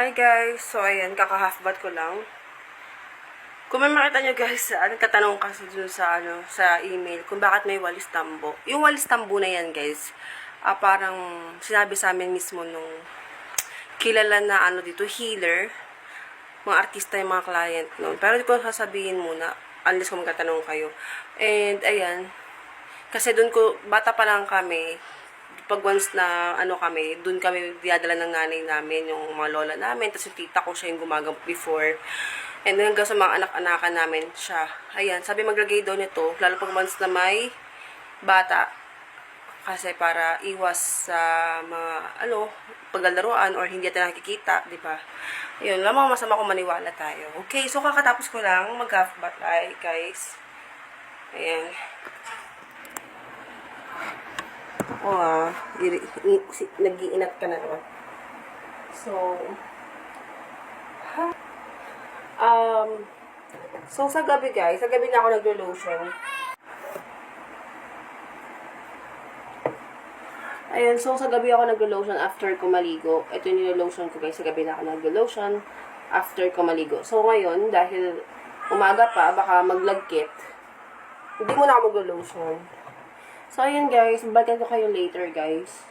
Hi guys! So ayan, kaka-half bath ko lang. Kung may makita nyo guys, ano katanong kasi dun sa ano sa email kung bakit may walis tambo. Yung walis tambo na yan guys, ah, parang sinabi sa amin mismo nung kilala na ano dito, healer, mga artista yung mga client noon. Pero di ko sasabihin muna, unless kung magkatanong kayo. And ayan, kasi doon ko, bata pa lang kami, pag once na ano kami, doon kami dinadala ng nanay namin, yung mga lola namin, tapos yung tita ko siya yung gumagamot before. And then hanggang sa mga anak-anakan namin siya. Ayan, sabi maglagay daw nito, lalo pag once na may bata. Kasi para iwas sa mga, ano, paglalaroan or hindi natin nakikita, di ba? Ayun, lamang masama kung maniwala tayo. Okay, so kakatapos ko lang mag-half bath ay, guys. Ayan. Ako ah, nag-iinat ka na naman. So? Um, so sa gabi guys, sa gabi na ako naglo-lotion. Ayun, so sa gabi ako naglo-lotion after ko maligo. Ito yung nilo-lotion ko guys, sa gabi na ako naglo-lotion after ko maligo. So ngayon, dahil umaga pa, baka maglagkit, hindi mo na ako maglo-lotion. So, ayun guys, balikan ko kayo later guys.